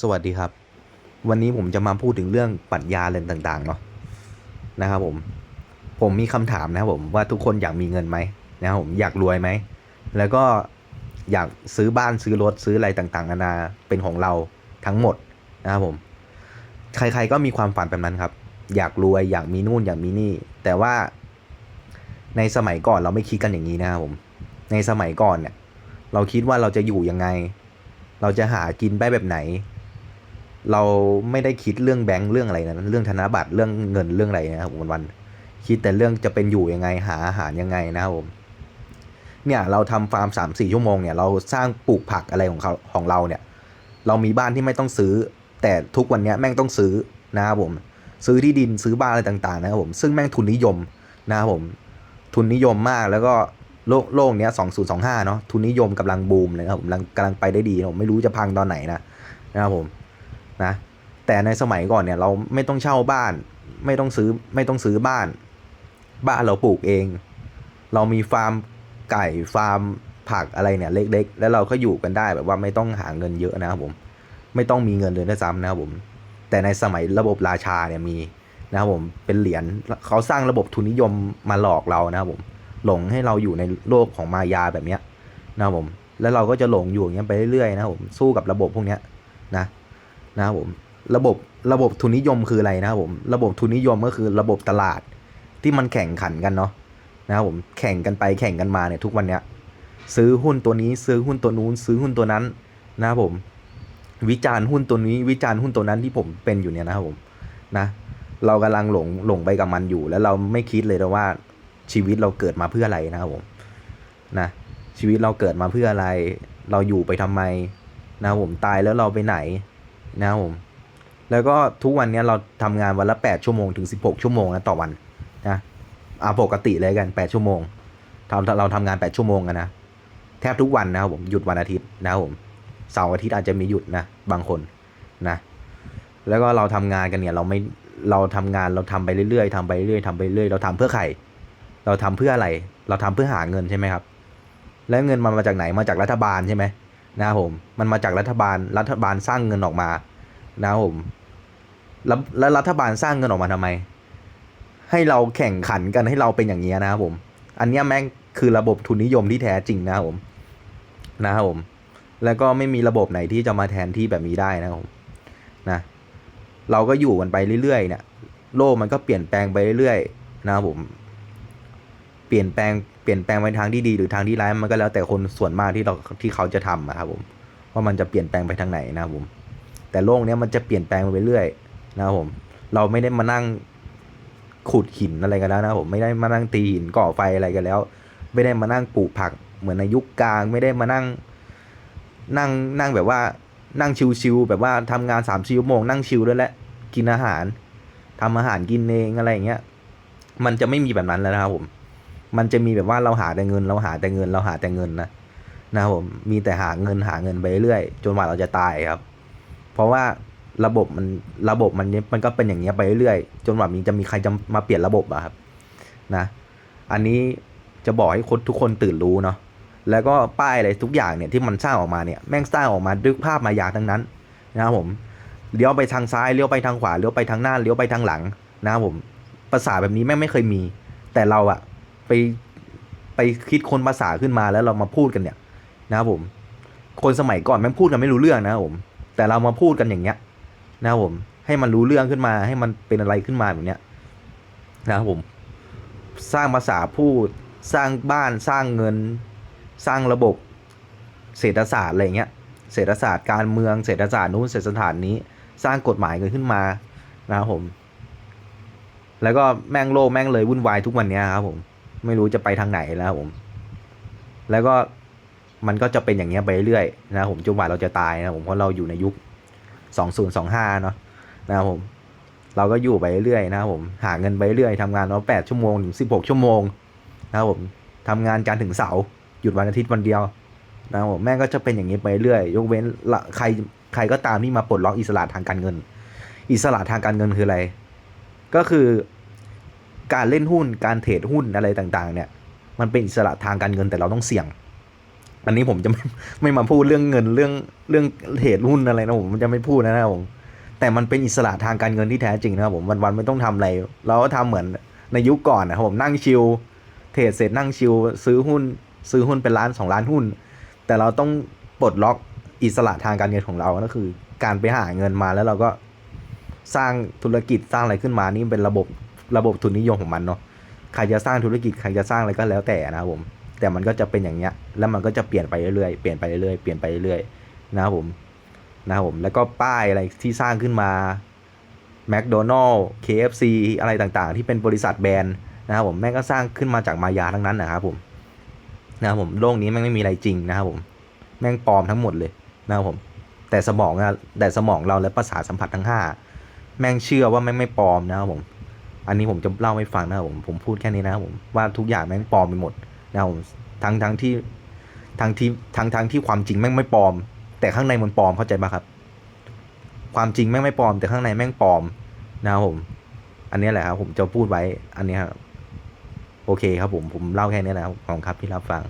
สวัสดีครับ วันนี้ผมจะมาพูดถึงเรื่องปรัชญาอะไรต่างๆเนาะนะครับผม ผมมีคำถามนะครับผมว่าทุกคนอยากมีเงินไหมนะครับผมอยากรวยไหม แล้วก็อยากซื้อบ้านซื้อรถซื้ออะไรต่างๆนานาเป็นของเราทั้งหมดนะครับผม ใครๆก็มีความฝันแบบนั้นครับ อยากรวยอยากมีนู่นอยากมีนี่ แต่ว่าในสมัยก่อนเราไม่คิดกันอย่างนี้นะครับผม ในสมัยก่อนเนี่ย เราคิดว่าเราจะอยู่ยังไง เราจะหากินได้แบบไหน เราไม่ได้คิดเรื่องแบงค์เรื่องอะไรนะเรื่องธนบัตรเรื่องเงินเรื่องอะไรนะครับผมวันๆคิดแต่เรื่องจะเป็นอยู่ยังไงหาอาหารยังไงนะครับผมเนี่ยเราทำฟาร์มสามสี่ชั่วโมงเนี่ยเราสร้างปลูกผักอะไรของเขาของเราเนี่ย เรามีบ้านที่ไม่ต้องซื้อ แต่ทุกวันนี้แม่งต้องซื้อนะครับผมซื้อที่ดินซื้อบ้านอะไรต่างๆนะครับผมซึ่งแม่งทุนนิยมนะครับผมทุนนิยมมากแล้วก็โลกโลกเนี้ยสองศูนย์สองห้าเนาะทุนนิยมกำลังบูมเลยนะครับผมกำลังกำลังไปได้ดีผมไม่รู้จะพังตอนไหนนะนะครับผม นะแต่ในสมัยก่อนเนี่ยเราไม่ต้องเช่าบ้าน ไม่ต้องซื้อไม่ต้องซื้อบ้าน บ้านเราปลูกเอง เรามีฟาร์มไก่ฟาร์มผักอะไรเนี่ยเล็ก ๆ แล้วเราก็อยู่กันได้แบบว่าไม่ต้องหาเงินเยอะนะครับผม ไม่ต้องมีเงินเลยด้วยซ้ำนะครับผม แต่ในสมัยระบบราชาเนี่ยมีนะครับผมเป็นเหรียญเขาสร้างระบบทุนนิยมมาหลอกเรานะครับผม หลงให้เราอยู่ในโลกของมายาแบบเนี้ยนะครับผม แล้วเราก็จะหลงอยู่อย่างเงี้ยไปเรื่อยๆนะครับผมสู้กับระบบพวกเนี้ยนะ นะครับผมระบบระบบทุนนิยมคืออะไรนะครับผมระบบทุนนิยมก็คือระบบตลาดที่มันแข่งขันกันเนาะนะครับผมแข่งกันไปแข่งกันมาเนี่ยทุกวันเนี้ยซื้อหุ้นตัวนี้ซื้อหุ้นตัวนู้นซื้อหุ้นตัวนั้นนะครับผมวิจารณ์หุ้นตัวนี้วิจารณ์หุ้นตัวนั้นที่ผมเป็นอยู่เนี่ยนะครับผมนะเรากำลังหลงหลงไปกับมันอยู่ แล้วเราไม่คิดเลยนะว่าชีวิตเราเกิดมาเพื่ออะไรนะครับผมนะชีวิตเราเกิดมาเพื่ออะไร เราอยู่ไปทำไมนะครับผมตายแล้วเราไปไหน นะครับผมแล้วก็ทุกวันเนี้ยเราทำงานวันละ8ชั่วโมงถึง 16 ชั่วโมงนะต่อวันนะอาปกติเลยกัน 8 ชั่วโมงทำเราทำงาน 8 ชั่วโมงกันนะแทบทุกวันนะครับผมหยุดวันอาทิตย์นะครับผมเสาร์อาทิตย์อาจจะมีหยุดนะบางคนนะแล้วก็เราทำงานกันเนี่ยเราไม่เราทำงานเราทำไปเรื่อยๆทำไปเรื่อยๆทำไปเรื่อยเราทำเพื่อใครเราทำเพื่ออะไร เราทำเพื่อหาเงินใช่ไหมครับ แล้วเงินมันมาจากไหนมาจากรัฐบาลใช่ไหม นะครับผมมันมาจากรัฐบาลรัฐบาลสร้างเงินออกมานะครับผมแล้วแล้วรัฐบาลสร้างเงินออกมาทำไม ให้เราแข่งขันกันให้เราเป็นอย่างนี้นะครับผม อันนี้แม่งคือระบบทุนนิยมที่แท้จริงนะครับผมนะครับผม แล้วก็ไม่มีระบบไหนที่จะมาแทนที่แบบนี้ได้นะครับผมนะเราก็อยู่กันไปเรื่อยๆเนี่ยโลกมันก็เปลี่ยนแปลงไปเรื่อยๆนะครับผม เปลี่ยนแปลง เปลี่ยนแปลงไปทางที่ดีหรือทางที่ร้ายมันก็แล้วแต่คนส่วนมากที่เราที่เขาจะทำอะครับผมว่ามันจะเปลี่ยนแปลงไปทางไหนนะครับผม แต่โลกนี้มันจะเปลี่ยนแปลงไปเรื่อยนะครับผม เราไม่ได้มานั่งขุดหินอะไรกันแล้วนะผมไม่ได้มานั่งตีหินก่อไฟอะไรกันแล้ว ไม่ได้มานั่งปลูกผักเหมือนในยุคกลาง ไม่ได้มานั่ง นั่งนั่งแบบว่านั่งชิวๆแบบว่าทำงานสามชั่วโมงนั่งชิวด้วยแหละกินอาหารทำอาหารกินเองอะไรอย่างเงี้ยมันจะไม่มีแบบนั้นแล้วนะครับผม มันจะมีแบบว่าเราหาแต่เงิน เราหาแต่เงิน เราหาแต่เงินนะนะครับผมมีแต่หาเงินหาเงินไปเรื่อยจนกว่าเราจะตายครับ เพราะว่าระบบมันระบบมันมันก็เป็นอย่างเงี้ยไปเรื่อยจนกว่ามีจะมีใครจะมาเปลี่ยนระบบอะครับนะ อันนี้จะบอกให้คนทุกคนตื่นรู้เนาะแล้วก็ป้ายอะไรทุกอย่างเนี่ยที่มันสร้างออกมาเนี่ยแม่งสร้างออกมาด้วยภาพมายาทั้งนั้นนะครับผมเลี้ยวไปทางซ้ายเลี้ยวไปทางขวาเลี้ยวไปทางหน้าเลี้ยวไปทางหลังนะครับผมภาษาแบบนี้แม่งไม่เคยมี แต่เราอะ ไปไปคิดคนภาษาขึ้นมาแล้วเรามาพูดกันเนี่ยนะครับผม คนสมัยก่อนแม่งพูดกันไม่รู้เรื่องนะครับผม แต่เรามาพูดกันอย่างเงี้ยนะครับผมให้มันรู้เรื่องขึ้นมาให้มันเป็นอะไรขึ้นมาแบบเนี้ยนะครับผม สร้างภาษาพูด สร้างบ้านสร้างเงิน สร้างระบบ เศรษฐศาสตร์อะไรเงี้ยเศรษฐศาสตร์การเมืองเศรษฐศาสตร์นู้นเศรษฐศาสตร์นี้ สร้างกฎหมายกันขึ้นมานะครับผม แล้วก็แม่งโลกแม่งเลยวุ่นวายทุกวันนี้ครับผม ไม่รู้จะไปทางไหนแล้วผม แล้วก็มันก็จะเป็นอย่างเงี้ยไปเรื่อยนะครับผมจนกว่าเราจะตายนะครับผมเพราะเราอยู่ในยุค 2025 เนาะนะครับผม เราก็อยู่ไปเรื่อยนะครับผมหาเงินไปเรื่อยทำงานเรา8ชั่วโมงถึง16ชั่วโมงนะครับผมทำงานจันทร์ถึงเสาร์หยุดวันอาทิตย์วันเดียวนะครับผมแม่ก็จะเป็นอย่างนี้ไปเรื่อย ยกเว้นละใครใครก็ตามที่มาปลดล็อกอิสระทางการเงิน อิสระทางการเงินคืออะไร ก็คือ การเล่นหุ้นการเทรดหุ้นอะไรต่างๆ เนี่ยมันเป็นอิสระทางการเงินแต่เราต้องเสี่ยง อันนี้ผมจะไม่ไม่มาพูดเรื่องเงินเรื่องเรื่องเทรดหุ้นอะไรนะผมจะไม่พูดนะครับผมแต่มันเป็นอิสระทางการเงินที่แท้จริงนะครับผมวันๆไม่ต้องทำอะไร เราก็ทำเหมือนในยุคก่อนนะครับผมนั่งชิลเทรดเสร็จนั่งชิลซื้อหุ้น ซื้อหุ้นเป็นล้านสองล้านหุ้น แต่เราต้องปลดล็อกอิสระทางการเงินของเราก็คือ การไปหาเงินมาแล้วเราก็สร้างธุรกิจสร้างอะไรขึ้นมานี่เป็นระบบ ระบบทุนนิยมของมันเนาะใครจะสร้างธุรกิจใครจะสร้างอะไรก็แล้วแต่นะครับผมแต่มันก็จะเป็นอย่างเงี้ยแล้วมันก็จะเปลี่ยนไปเรื่อยๆเปลี่ยนไปเรื่อยๆเปลี่ยนไปเรื่อยๆนะครับผมนะครับผมแล้วก็ป้ายอะไรที่สร้างขึ้นมา McDonald KFC อะไรต่างๆ ที่เป็นบริษัทแบรนด์นะครับผมแม่งก็สร้างขึ้นมาจากมายาทั้งนั้นนะครับผมนะครับผมโลกนี้แม่งไม่มีอะไรจริงนะครับผมแม่งปลอมทั้งหมดเลยนะครับผม แต่สมองอะแต่สมองเราและประสาทสัมผัสทั้งห้าแม่งเชื่อว่าแม่งไม่ปลอมนะครับผม อันนี้ผมจะเล่าให้ฟังนะครับผมผมพูดแค่นี้นะครับผมว่าทุกอย่างแม่งปลอมไปหมดนะครับผมทั้งทั้งที่ทั้งที่ทั้งทั้งที่ความจริงแม่งไม่ปลอม แต่ข้างในมันปลอมเข้าใจปะครับ ความจริงแม่งไม่ปลอม แต่ข้างในแม่งปลอมนะครับผม อันนี้แหละครับผมจะพูดไว้อันนี้ครับโอเคครับผมผมเล่าแค่นี้นะครับขอบคุณครับที่รับฟัง